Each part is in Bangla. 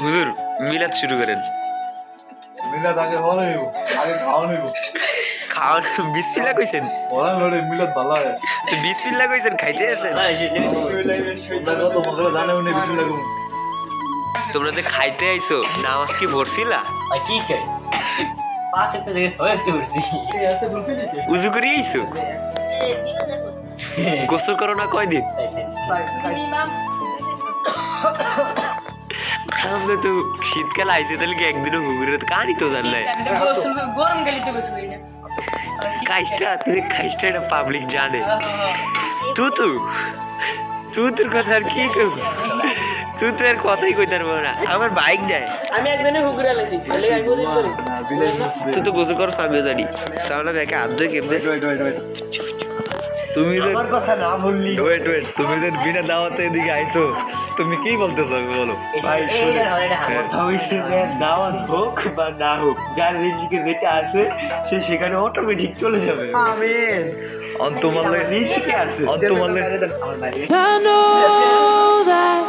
হুজুর মিলাদ শুরু করেন। মিলাদ আগে হলে আগে খাওয়া নেব খাওয়ান বিসমিল্লা কইছেন? ওরা হলে মিলাদ ভালো হয়। তো বিসমিল্লা কইছেন খাইতে আছেন? তোমরা যে খাইতে আইছো নামাজ কি পড়ছিলা? কি করে পাঁচ একটা জায়গায় ছয় একটা উঠছি উজু করে আইছো? গোসল করো না কয়দিন? আমরা তো শীতকাল আইছে তাহলে কি একদিনও হুগুরে কাহানি তো জানলে গরম করি কাজটা তুই কাজটা এটা পাবলিক জানে। তু তু তু তোর কথা আর কি কব তুই তো আর কথাই কইতে পারব না। আমার বাইক নাই। আমি একদিনে হুগুরে আলাইছি বলে আমি ওদের করি তুই তো গোসল করো আমিও জানি। সামনে ব্যাকে হাত ধুয়ে কেমনে? তুমি আমার কথা না বললি। ওয়েট ওয়েট তুমি যে বিনা দাওয়াতে এদিকে আইছো তুমি কি বলতেছো বলো? ভাই কথা হইছে যে দাওয়াত হোক বা না হোক যার রিজিকে যেটা আছে সে সেখানে অটোমেটিক চলে যাবে। আমিন। অন্ত মারলে রিজিকে আছে। অন্ত মারলে আমার ভাই I know that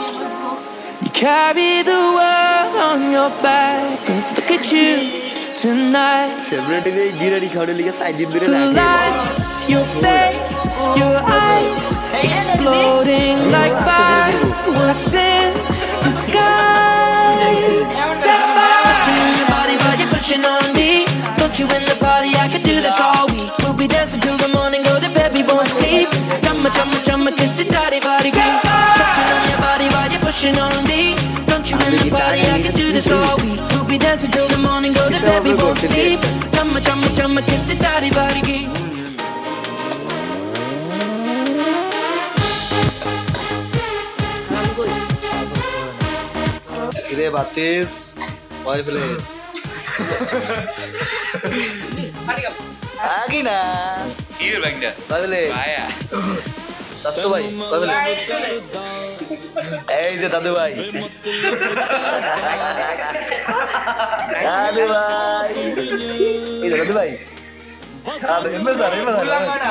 you carry the world on your back. Look at you. tonight. সেলিব্রিটির এই বিরিয়ানি খাওয়ানোর লিগে সাইড দিন ধরে The রাখে lights, your face, your eyes exploding like fireworks in the sky. Set fire touching on your body while you're pushing on me. Don't you in the কিরে বাতিস কয় ফেলে আগি না ব্যাগটা কয় ফেলে ভাইয়া দাদু ভাই ফেলে এই যে দাদু ভাই দাদু ভাই এই দাদু ভাই দাদু, এমনি স্যার, এমনি স্যার।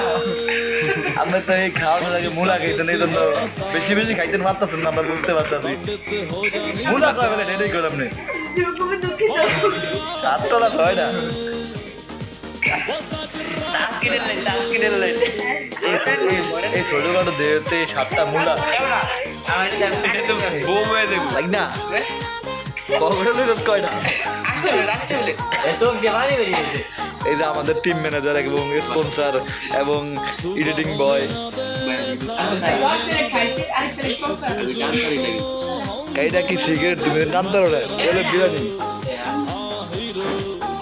আমরা তো এই খাওয়ানোর আগে মূলা খাইতেন এই জন্য বেশি বেশি খাইতেন মারতেছেন না আমরা বুঝতে পারতেছি। মূলা ফেলে এটাই করলাম না খুবই দুঃখিত হয় না। এই- এই ছোটখাটো দেহতে সাতটা মূলা। বউ হয়ে দেখো না? কখনো কয়টা বেরিয়েছে এই যে আমাদের টিম ম্যানেজার এবং স্পন্সর এবং এডিটিং বয় এইটা কি সিগারেট তুমি নাম ধরো না। এগুলো বিরিয়ানি।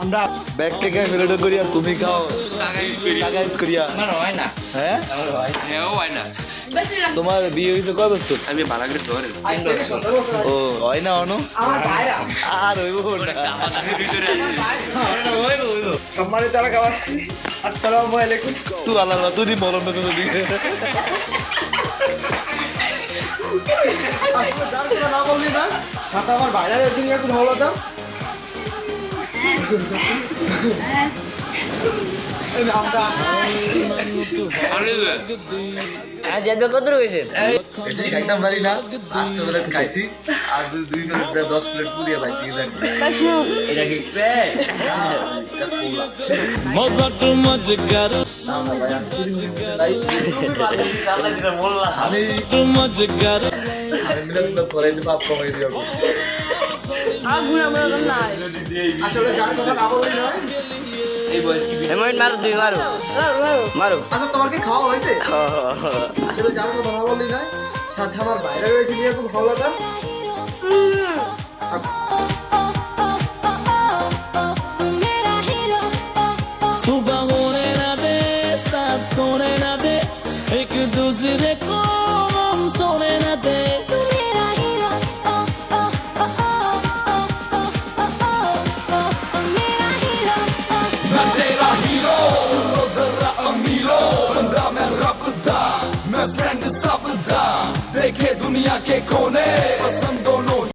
আমরা ব্যাগ থেকে মেলোডো করিয়া তুমি খাও। টাকা ইউজ করিয়া। আমার হয় না। হ্যাঁ? আমার হয় হ্যাঁ হয় না। তোমার বিয়ে হয়েছে কয় বছর? আমি ভালো করে ধরেন ও হয় না অনু? আর হইব না। সম্মানিত এলাকাবাসী আসসালামু আলাইকুম। তুই আল্লাহ তুই মরম না তুই আসলে যার কথা না বললি না সাথে আমার বাইরে রয়েছে এখন হলো তো হ্যাঁ দিব আসলে যার কথা না বললি নয়। এমন মারো দুই মারো। মারো। আচ্ছা তোমার কি খাওয়া হয়েছে? আসলে সাথে আমার বাইরে রয়েছে নিয়ে খুব ভালো লাগা।